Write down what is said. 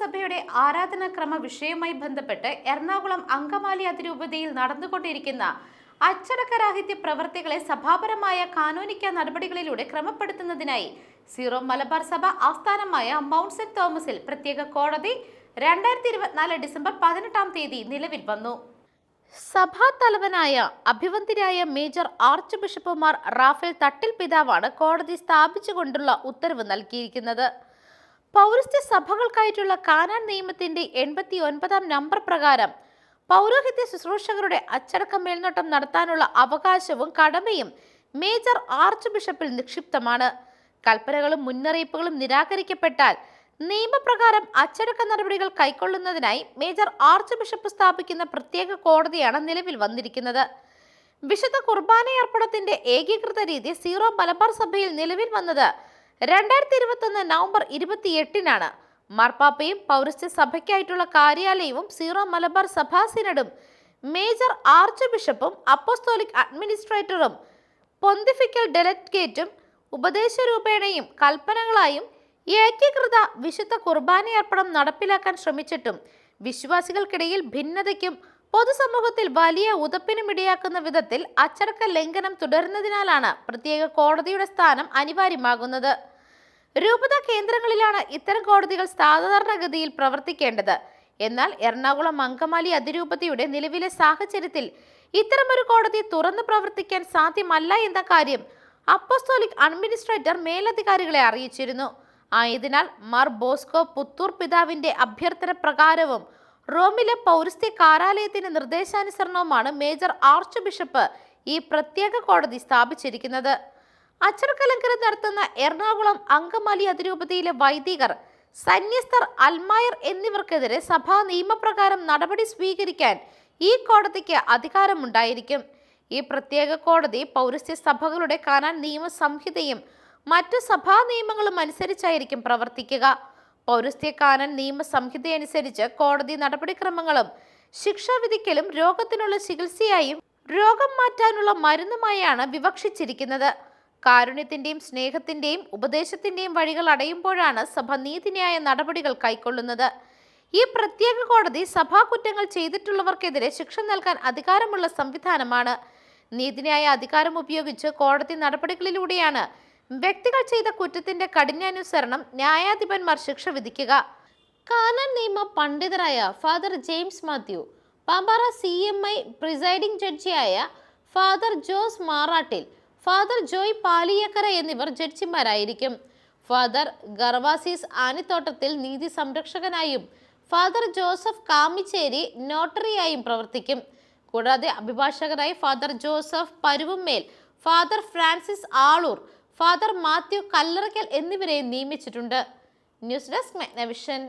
സഭയുടെ ആരാധനാക്രമ വിഷയവുമായി ബന്ധപ്പെട്ട് എറണാകുളം അങ്കമാലി അതിരൂപതയിൽ നടന്നുകൊണ്ടിരിക്കുന്ന അച്ചടക്കരാഹിത്യ പ്രവർത്തികളെ സഭാപരമായ കാനോനിക്ക നടപടികളിലൂടെ ക്രമപ്പെടുത്തുന്നതിനായി സീറോ മലബാർ സഭ ആസ്ഥാനമായ മൗണ്ട് സെന്റ് തോമസിൽ പ്രത്യേക കോടതി രണ്ടായിരത്തി ഇരുപത്തിനാല് ഡിസംബർ പതിനെട്ടാം തീയതി നിലവിൽ വന്നു. സഭാ തലവനായ അഭിവന്തിരായ മേജർ ആർച്ച് ബിഷപ്പുമാർ റാഫേൽ തട്ടിൽ പിതാവാണ് കോടതി സ്ഥാപിച്ചുകൊണ്ടുള്ള ഉത്തരവ് നൽകിയിരിക്കുന്നത്. പൗരസ്ത്യ സഭകൾക്കായിട്ടുള്ള കാനാൻ നിയമത്തിന്റെ എൺപത്തി ഒൻപതാം നമ്പർ പ്രകാരം പൗരോഹിത്യ ശുശ്രൂഷകരുടെ അച്ചടക്ക മേൽനോട്ടം നടത്താനുള്ള അവകാശവും കടമയും മേജർ ആർച്ച് ബിഷപ്പിൽ നിക്ഷിപ്തമാണ്. കൽപ്പനകളും മുന്നറിയിപ്പുകളും നിരാകരിക്കപ്പെട്ടാൽ നിയമപ്രകാരം അച്ചടക്ക നടപടികൾ കൈക്കൊള്ളുന്നതിനായി മേജർ ആർച്ച് ബിഷപ്പ് സ്ഥാപിക്കുന്ന പ്രത്യേക കോടതിയാണ് നിലവിൽ വന്നിരിക്കുന്നത്. വിശുദ്ധ കുർബാനയർപ്പണത്തിന്റെ ഏകീകൃത രീതി സീറോ മലബാർ സഭയിൽ നിലവിൽ വന്നത് രണ്ടായിരത്തി ഇരുപത്തൊന്ന് നവംബർ ഇരുപത്തിയെട്ടിനാണ് മാർപ്പാപ്പയും പൗരസ്ത്യ സഭയ്ക്കായിട്ടുള്ള കാര്യാലയവും സീറോ മലബാർ സഭാ സിനഡും മേജർ ആർച്ച് ബിഷപ്പും അപ്പോസ്തോലിക് അഡ്മിനിസ്ട്രേറ്ററും പൊന്തിഫിക്കൽ ഡെലഗേറ്റും ഉപദേശരൂപേണയും കൽപ്പനകളായും ഏകീകൃത വിശുദ്ധ കുർബാനയർപ്പണം നടപ്പിലാക്കാൻ ശ്രമിച്ചിട്ടും വിശ്വാസികൾക്കിടയിൽ ഭിന്നതയ്ക്കും പൊതുസമൂഹത്തിൽ വലിയ ഉതപ്പിനും ഇടയാക്കുന്ന വിധത്തിൽ അച്ചടക്ക ലംഘനം തുടരുന്നതിനാലാണ് പ്രത്യേക കോടതിയുടെ സ്ഥാനം അനിവാര്യമാകുന്നത്. രൂപത കേന്ദ്രങ്ങളിലാണ് ഇത്തരം കോടതികൾ സാധാരണഗതിയിൽ പ്രവർത്തിക്കേണ്ടത്. എന്നാൽ എറണാകുളം അങ്കമാലി അതിരൂപതയുടെ നിലവിലെ സാഹചര്യത്തിൽ ഇത്തരമൊരു കോടതി തുറന്നു പ്രവർത്തിക്കാൻ സാധ്യമല്ല എന്ന കാര്യം അപ്പോസ്തോലിക് അഡ്മിനിസ്ട്രേറ്റർ മേലധികാരികളെ അറിയിച്ചിരുന്നു. ആയതിനാൽ മാർ ബോസ്കോ പുത്തൂർ പിതാവിന്റെ അഭ്യർത്ഥന പ്രകാരവും റോമിലെ പൗരസ്ത്യ കാരാലയത്തിന്റെ നിർദ്ദേശാനുസരണവുമാണ് മേജർ ആർച്ച് ബിഷപ്പ് ഈ പ്രത്യേക കോടതി സ്ഥാപിച്ചിരിക്കുന്നത്. അച്ചടക്കലങ്കരം നടത്തുന്ന എറണാകുളം അങ്കമാലി അതിരൂപതയിലെ വൈദികർ സന്യസ്തർ അൽമായർ എന്നിവർക്കെതിരെ സഭാ നിയമപ്രകാരം നടപടി സ്വീകരിക്കാൻ ഈ കോടതിക്ക് അധികാരമുണ്ടായിരിക്കും. ഈ പ്രത്യേക കോടതി പൗരസ്ത്യ സഭകളുടെ കാനാൻ നിയമസംഹിതയും മറ്റു സഭാ നിയമങ്ങളും അനുസരിച്ചായിരിക്കും പ്രവർത്തിക്കുക. പൗരസ്ത്യ നിയമസംഹിതയനുസരിച്ച് നിയമ സംഹിതയനുസരിച്ച് കോടതി നടപടിക്രമങ്ങളും ശിക്ഷാവിധിക്കലും രോഗത്തിനുള്ള ചികിത്സയായും രോഗം മാറ്റാനുള്ള മരുന്നുമായാണ് വിവക്ഷിച്ചിരിക്കുന്നത്. കാരുണ്യത്തിന്റെയും സ്നേഹത്തിന്റെയും ഉപദേശത്തിന്റെയും വഴികൾ അടയുമ്പോഴാണ് സഭ നീതിന്യായ നടപടികൾ കൈക്കൊള്ളുന്നത്. ഈ പ്രത്യേക കോടതി സഭാ കുറ്റങ്ങൾ ചെയ്തിട്ടുള്ളവർക്കെതിരെ ശിക്ഷ നൽകാൻ അധികാരമുള്ള സംവിധാനമാണ്. നീതിന്യായ അധികാരം ഉപയോഗിച്ച് കോടതി നടപടികളിലൂടെയാണ് വ്യക്തികൾ ചെയ്ത കുറ്റത്തിന്റെ കഠിനാനുസരണം ന്യായാധിപന്മാർ ശിക്ഷ വിധിക്കുക. കാനൻ നിയമ പണ്ഡിതരായ father James Mathew Pampara C M I presiding ജഡ്ജിയായ father Jose Marattil father Joy Paliyakkara എന്നിവർ ജഡ്ജിമാരായിരിക്കും. ഫാദർ ഗർവാസീസ് ആനിത്തോട്ടത്തിൽ നീതി സംരക്ഷകനായും ഫാദർ ജോസഫ് കാമിച്ചേരി നോട്ടറിയായും പ്രവർത്തിക്കും. കൂടാതെ അഭിഭാഷകരായി father Joseph Paruvumel father Francis Aloor father Mathew Kallarakkal എന്നിവരെ നിയമിച്ചിട്ടുണ്ട്. News desk Magnavision.